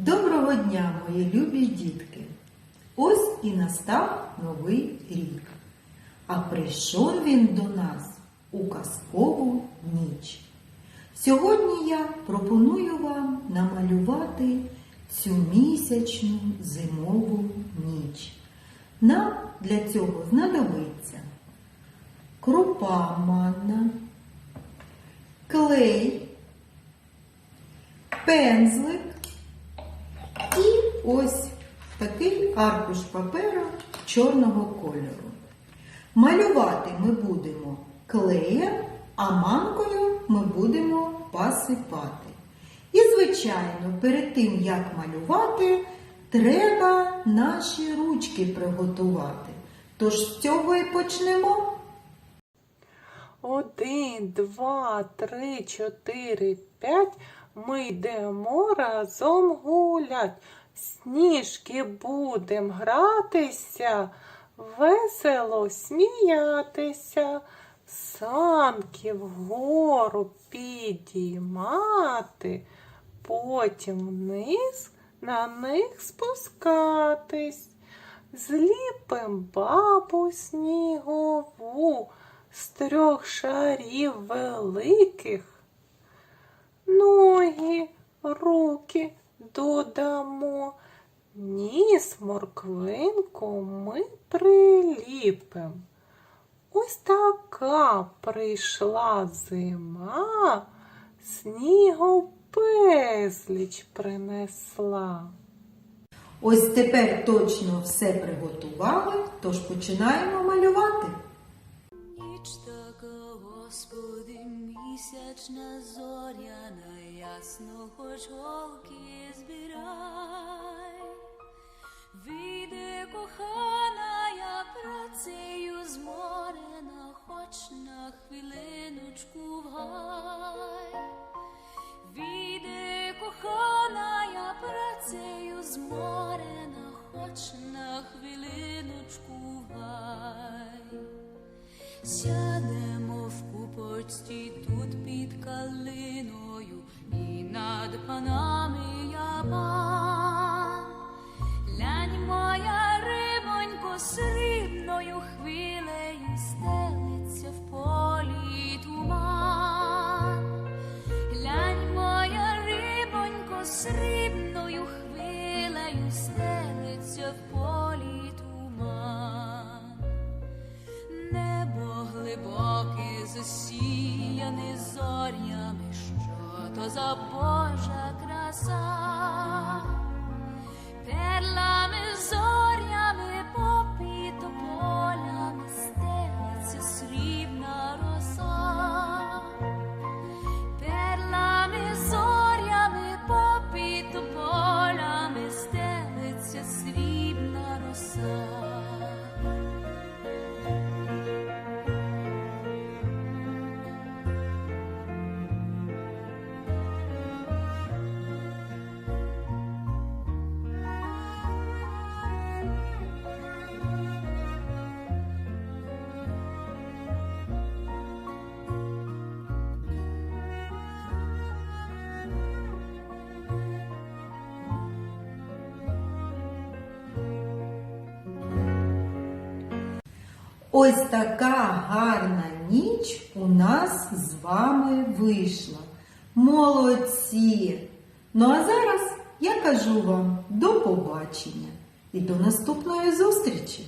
Доброго дня, мої любі дітки! Ось і настав новий рік. А прийшов він до нас у казкову ніч. Сьогодні я пропоную вам намалювати цю місячну зимову ніч. Нам для цього знадобиться крупа манна, клей, пензлик ось такий аркуш паперу чорного кольору. Малювати ми будемо клеєм, а манкою ми будемо посипати. І, звичайно, перед тим, як малювати, треба наші ручки приготувати. Тож з цього і почнемо. Один, два, три, чотири, п'ять. Ми йдемо разом гулять. Сніжки будем гратися, весело сміятися, санки вгору підіймати, потім вниз на них спускатись. Зліпим бабу снігову з трьох шарів великих. Ноги, руки додамо, ніс морквинку ми приліпим. Ось така прийшла зима, снігу безліч принесла. Ось тепер точно все приготували, тож починаємо малювати. Господи, місячна зоряна, ясно, хоч голки збирай. Вийде кохана, я працею зморена, хоч на хвилиночку в. Війде кохана, я працею зморена, хоч на хвилиночку в гай. В тут під калиною, і над панами я пан. Лянь моя рибонько срібною хвилею стелиться в полі туман. Глянь, моя рибонько, срібною засіяне зорями, що то за Божа краса. Перлами, зорями, Ось така гарна ніч у нас з вами вийшла. Молодці! Ну а зараз я кажу вам до побачення і до наступної зустрічі!